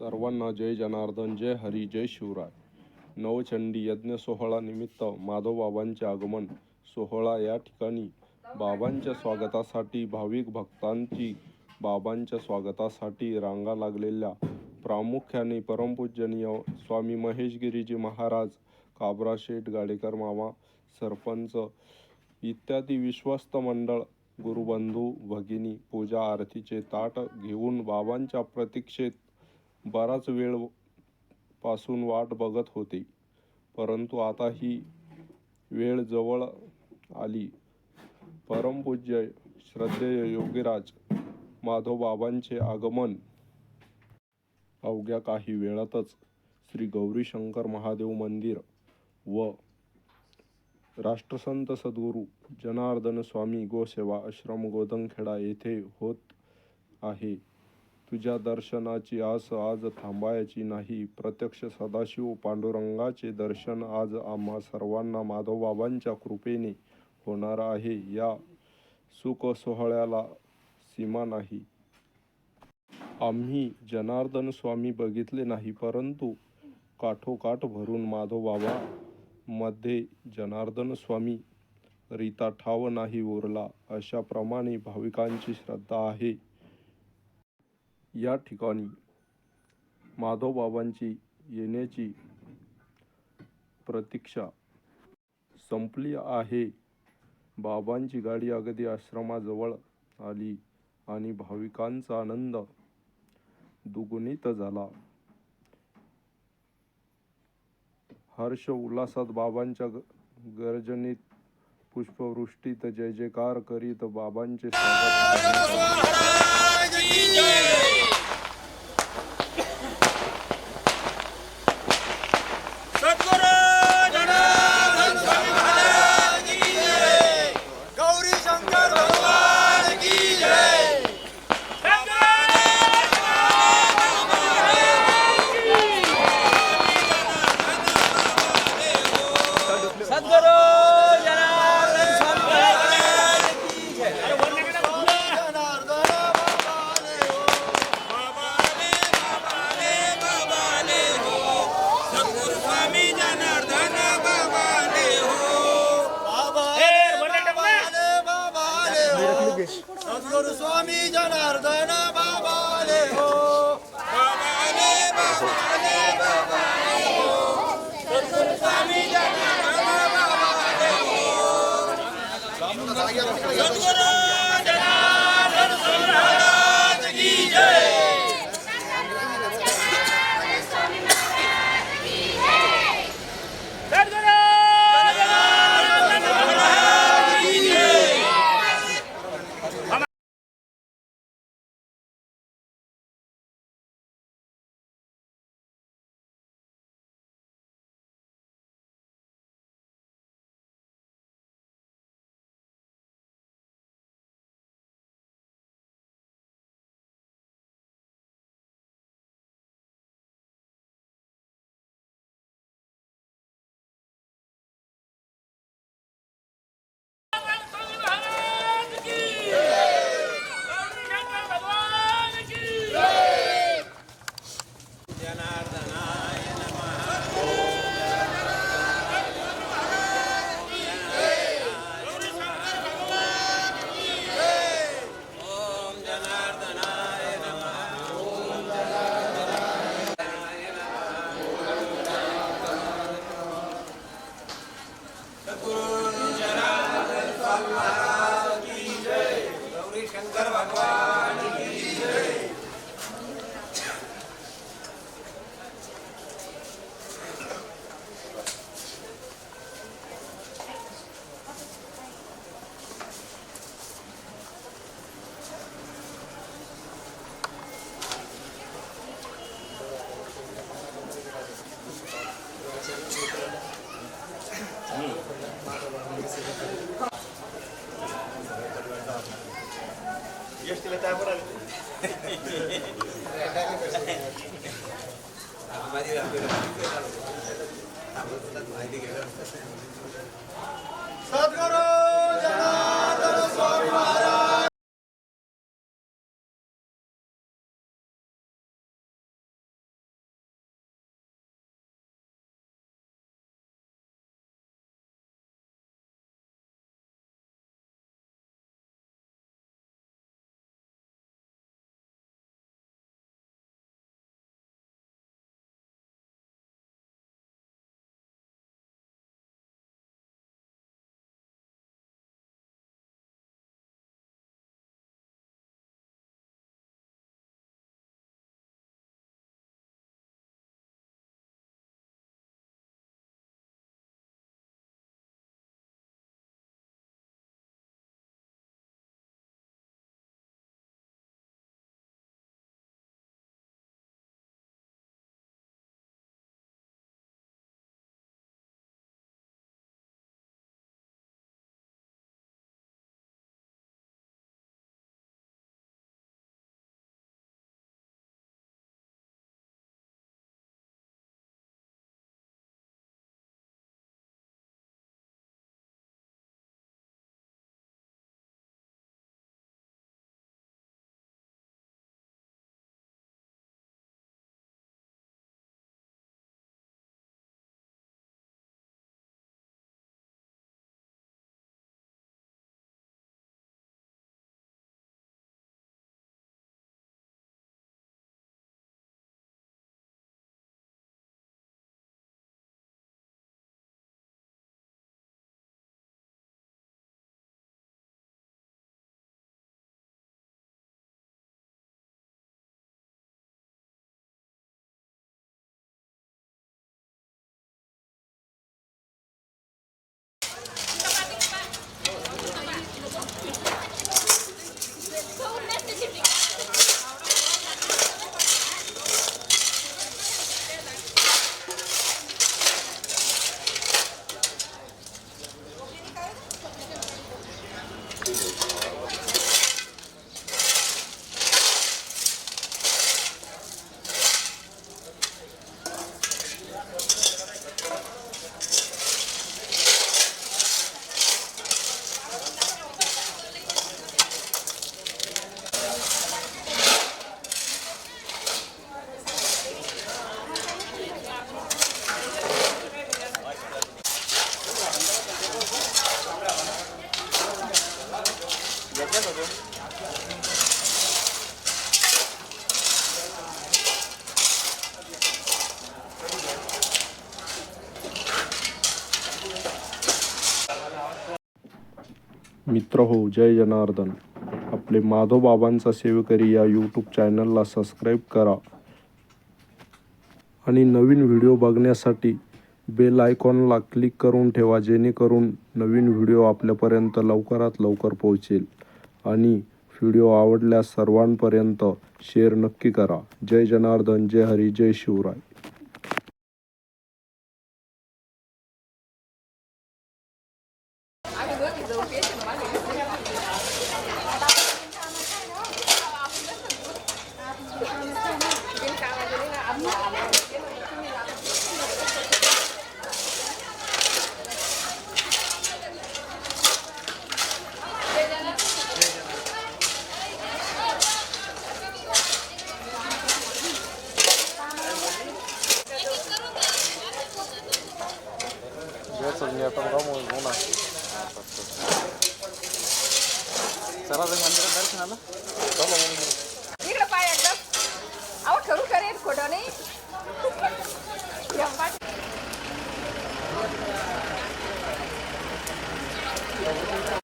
सर्वांना जय जनार्दन जय हरी जय शिवराय. नवचंडी यज्ञ सोहळा निमित्त माधवबाबांचे आगमन सोहळा या ठिकाणी. बाबांच्या स्वागतासाठी भाविक भक्तांची बाबांच्या स्वागतासाठी रांगा लागलेल्या प्रामुख्याने परमपूजनीय स्वामी महेशगिरीजी महाराज काबरा शेठ गाडेकर मामा सरपंच इत्यादी विश्वस्त मंडळ गुरुबंधू भगिनी पूजा आरतीचे ताट घेऊन बाबांच्या प्रतीक्षेत बराच वेळपासून वाट बघत होते परंतु आता ही वेळ जवळ आली. परमपूज्य श्रद्धेय योगीराज माधवबाबांचे आगमन अवघ्या काही वेळातच श्री गौरीशंकर महादेव मंदिर व राष्ट्रसंत सद्गुरू जनार्दन स्वामी गोसेवा आश्रम गोदंखेडा येथे होत आहे. तुझ्या दर्शनाची आस आज थांबायची नाही. प्रत्यक्ष सदाशिव पांडुरंगाचे दर्शन आज आम्हा सर्वांना माधवबाबांच्या कृपेने होणार आहे. या सुख सोहळ्याला सीमा नाही. आम्ही जनार्दन स्वामी बघितले नाही परंतु काठोकाठ भरून माधवबाबा मध्ये जनार्दन स्वामी रीता ठाव नाही उरला. अशाप्रमाणे भाविकांची श्रद्धा आहे. या ठिकाणी माधवबाबांची येण्याची प्रतीक्षा संपली आहे. बाबांची गाडी अगदी आश्रमाजवळ आली आणि भाविकांचा आनंद दुगुणित झाला. हर्ष उल्हासात बाबांच्या ग- गर्जनेत पुष्पवृष्टीत जय जयकार करीत बाबांचे स्वागत सद्गुरु स्वामी जनार्दन बाबाले हो बाबाले बाबाले बाबाले हो सद्गुरु स्वामी जनार्दन बाबाले हो सद्गुरु सद्गुरु मित्र हो जय जनार्दन. आपले माधव बाबांचा सेवेकरी या यूट्यूब चॅनलला सबस्क्राईब करा. आणि नवीन व्हिडिओ बघण्यासाठी बेल आयकॉनला क्लिक करून ठेवा जेणेकरून नवीन व्हिडिओ आपल्यापर्यंत लवकरात लवकर पोहोचेल. आणि व्हिडिओ आवडल्यास सर्वांपर्यंत शेअर नक्की करा. जय जनार्दन जय हरी जय शिवराय. इकडे पाय एकदम अहो खरू खरे खोटं नाही.